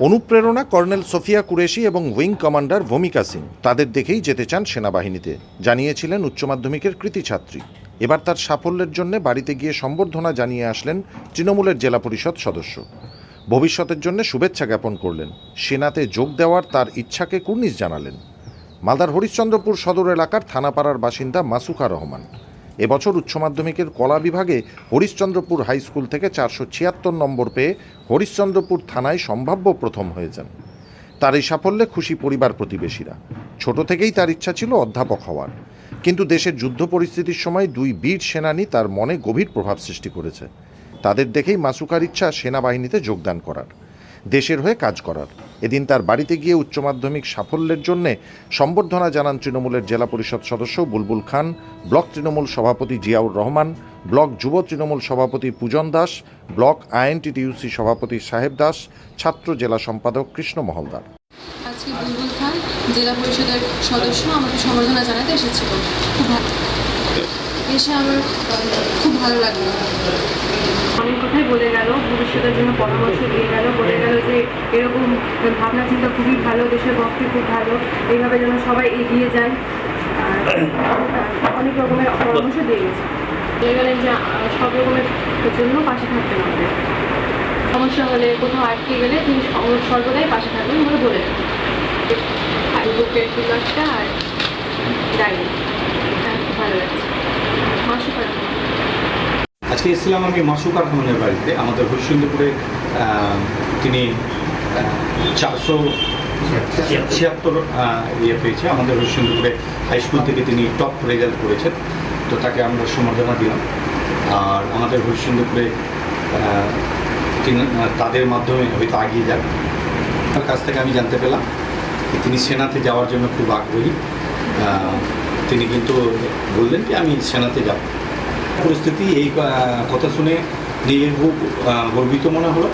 অনুপ্রেরণা colonel Sophia Qureshi এবং wing commander ভূমিকা সিং। তাদের দেখেই যেতে চান সেনাবাহিনীতে, জানিয়েছিলেন উচ্চ মাধ্যমিকের কৃতি ছাত্রী। এবার তার সাফল্যের জন্য বাড়িতে গিয়ে সম্বর্ধনা জানিয়ে আসলেন তৃণমূলের জেলা পরিষদ সদস্য। ভবিষ্যতের জন্য শুভেচ্ছা জ্ঞাপন করলেন। সেনাতে যোগ দেওয়ার তার ইচ্ছাকে কুর্নিশ জানালেন। মালদার হরিশ্চন্দ্রপুর সদর এলাকার থানাপাড়ার বাসিন্দা মাসুকা রহমান। এবছর উচ্চ মাধ্যমিকের কলা বিভাগে হরিশ্চন্দ্রপুর হাই স্কুল থেকে চারশো ছিয়াত্তর নম্বর পেয়ে হরিশ্চন্দ্রপুর থানায় সম্ভাব্য প্রথম হয়েছেন। তার এই সাফল্যে খুশি পরিবার প্রতিবেশীরা। ছোট থেকেই তার ইচ্ছা ছিল অধ্যাপক হওয়ার। কিন্তু দেশের যুদ্ধ পরিস্থিতির সময় দুই বীর সেনানী তার মনে গভীর প্রভাব সৃষ্টি করেছে। তাদের দেখেই মাসুকার ইচ্ছা সেনাবাহিনীতে যোগদান করার, দেশের হয়ে কাজ করার। এদিন তার বাড়িতে গিয়ে উচ্চ মাধ্যমিক সাফল্যের জন্যে সম্বর্ধনা জানান তৃণমূলের জেলা পরিষদ সদস্য বুলবুল খান ব্লক তৃণমূল সভাপতি জিয়াউর রহমান ব্লক যুব তৃণমূল সভাপতি পূজন দাস ব্লক আইএনটিটিউসি সভাপতি সাহেব দাস ছাত্র জেলা সম্পাদক কৃষ্ণ মহলদার। আজকে বুলবুল খান জেলা পরিষদের সদস্য আমাকে সম্বর্ধনা জানাতে এসেছিল। খুব ভালো। এসে আমার খুব ভালো লাগল। অনেক কথাই বলে গেল? ভবিষ্যতের জন্য পরামর্শ দিয়ে গেল এরকম ভাবনা চিন্তা খুবই ভালো দেশের পক্ষে খুব ভালো। এইভাবে যেন সবাই এগিয়ে যায় আর অনেক রকমের পরামর্শ দিয়ে গেছে। গেলেন যে সব রকমের জন্য পাশে থাকতেন আমাদের। সমস্যা হলে কোথাও আটকে গেলে তিনি সর্ব- সর্বদাই পাশে থাকবেন বলে বলে আর বুকের কুলারটা আর ডায়েরি ভালো লাগছে। মাসু আজকে এসেছিলাম আমি মাসুকা রহমানের বাড়িতে আমাদের হরিশ্চন্দ্রপুরে তিনি চারশো ছিয়াত্তর ইয়ে পেয়েছে। আমাদের হরিশ্চন্দ্রপুরে হাই স্কুল থেকে তিনি টপ রেজাল্ট করেছেন। তো তাকে আমরা সম্বর্ধনা দিলাম। আর আমাদের হরিশ্চন্দ্রপুরে তিনি তাদের মাধ্যমে হয়তো এগিয়ে যান তার কাছ থেকে আমি জানতে পেলাম তিনি সেনাতে যাওয়ার জন্য খুব আগ্রহী। তিনি কিন্তু বললেন যে আমি সেনাতে যাব। পরিস্থিতি এই কথা শুনে নিজের খুব গর্বিত মনে হলো।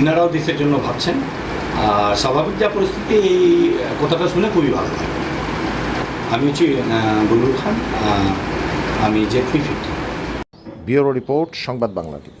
ইনারাও দেশের জন্য ভাবছেন। আর স্বাভাবিক যা পরিস্থিতি এই কথাটা শুনে খুবই ভালো লাগে। আমি হচ্ছি গুলুর খান আহ, আমি Z three fifty. Bureau report Sangbad Bangla TV.